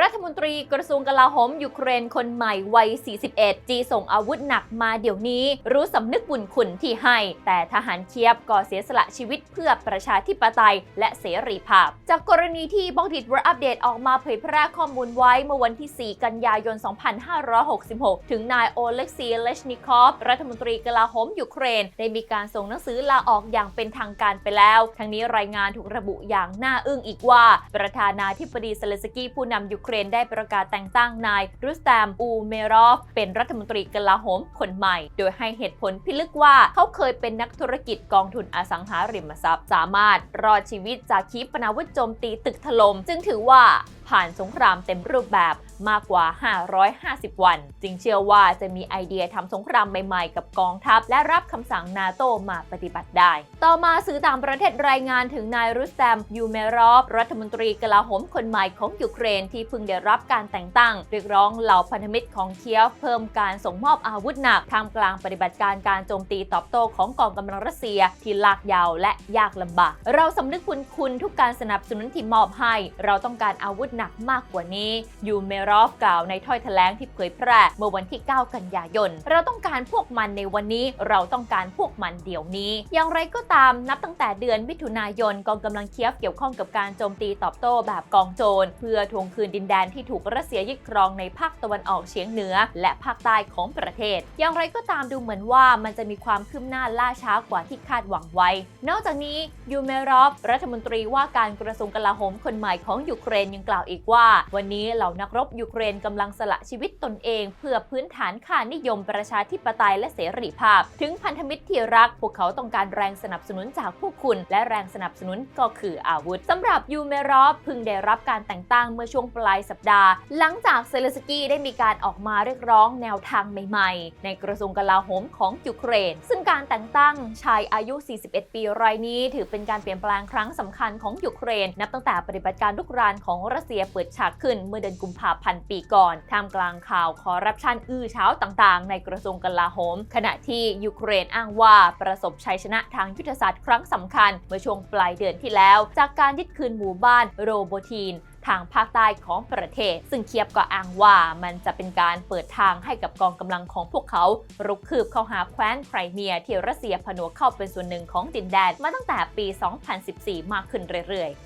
รัฐมนตรีกระทรวงกลาโหมยูเครนคนใหม่วัย 41 จีส่งอาวุธหนักมาเดี๋ยวนี้ รู้สำนึกบุญคุณที่ให้ แต่ทหารเคียบก็เสียสละชีวิตเพื่อประชาธิปไตย และเสรีภาพ จากกรณีที่บอกดิดวอร์อัปเดตออกมาเผยแพร่ข้อมูลไว้เมื่อวันที่ 4 กันยายน 2566 ถึงนายโอเล็กซีเลชนิคอฟรัฐมนตรีกลาโหมยูเครน ได้มีการส่งหนังสือลาออกอย่างเป็นทางการไปแล้ว ทั้งนี้รายงานถูกระบุอย่างน่าอึ้งอีกว่า ประธานาธิบดีเซเลสกี้ผู้นำยูเครนได้ประกาศแต่งตั้งนายรุสแตมอูเมรอฟ เป็นรัฐมนตรีกลาโหมคนใหม่ โดยให้เหตุผลพิลึกว่าเขาเคยเป็นนักธุรกิจกองทุนอสังหาริมทรัพย์ สามารถรอดชีวิตจากขีปนาวุธโจมตีตึกถล่มจึงถือว่า ผ่านสงครามเต็มรูปแบบมากกว่า 550 วัน จึงเชื่อว่าจะมีไอเดียทำสงครามใหม่ๆ กับกองทัพ และรับคำสั่งนาโตมาปฏิบัติได้ ต่อมาสื่อต่างประเทศรายงานถึงนายรุสแตมยูเมรอฟรัฐมนตรีกลาโหมคนใหม่ของยูเครนที่เพิ่งได้รับการแต่งตั้ง เรียกร้องเหล่าพันธมิตรของเคียฟเพิ่มการส่งมอบอาวุธหนักท่ามกลางปฏิบัติการการโจมตีตอบโต้ของกองกำลังรัสเซียที่ลากยาวและยากลำบาก เราสำนึกคุณคุณทุกการสนับสนุนที่มอบให้ เราต้องการอาวุธหนักมากกว่านี้ ยูเมรอฟกล่าวในถ้อยแถลงที่เผยแพร่เมื่อวันที่ 9 กันยายน เราต้องการพวกมันในวันนี้ เราต้องการพวกมันเดี๋ยวนี้ อย่างไรก็ตามนับตั้งแต่เดือนมิถุนายนกองกำลังเคียฟเกี่ยวข้องกับการโจมตีตอบโต้แบบกองโจร เพื่อทวงคืนดินแดนที่ถูกรัสเซียยึดครองในภาคตะวันออกเฉียงเหนือ และภาคใต้ของประเทศ อย่างไรก็ตามดูเหมือนว่ามันจะมีความคืบหน้าล่าช้ากว่าที่คาดหวังไว้ นอกจากนี้ยูเมรอฟรัฐมนตรีว่าการกระทรวงกลาโหมคนใหม่ของยูเครนยังกล่าวอีกว่า วันนี้เหล่านักรบยูเครนกำลังสละชีวิตตนเอง เพื่อพื้นฐานค่านิยมประชาธิปไตยและเสรีภาพ ถึงพันธมิตรที่รัก พวกเขาต้องการแรงสนับสนุนจากผู้คุณ และแรงสนับสนุนก็คืออาวุธสำหรับยูเมรอฟพิ่งได้รับการแต่งตั้งเมื่อช่วงปลายสัปดาห์ หลังจากเซเลสกี้ได้มีการออกมาเรียกร้องแนวทางใหม่ ๆ ในกระทรวงกลาโหมของยูเครน ซึ่งการแต่งตั้งชายอายุ 41 ปีรายนี้ ถือเป็นการเปลี่ยนแปลงครั้งสำคัญของยูเครน นับตั้งแต่ปฏิบัติการลุกรานของรัสเซียเปิดฉากขึ้นเมื่อเดือนกุมภาพันธ์ปีก่อนท่ามกลางข่าวคอร์รัปชันอื้อเช้าต่างๆ ในกระทรวงกลาโหม ขณะที่ยูเครนอ้างว่าประสบชัยชนะทางยุทธศาสตร์ครั้งสำคัญ เมื่อช่วงปลายเดือนที่แล้ว จากการยึดคืนหมู่บ้านโรโบทีนทางภาคใต้ของประเทศ ซึ่งเคียบก็อ้างว่ามันจะเป็นการเปิดทางให้กับกองกำลังของพวกเขารุกคืบเข้าหาแคว้นไครเมียที่รัสเซียผนวกเข้าเป็นส่วนหนึ่งของดินแดนมาตั้งแต่ปี 2014 มากขึ้นเรื่อยๆ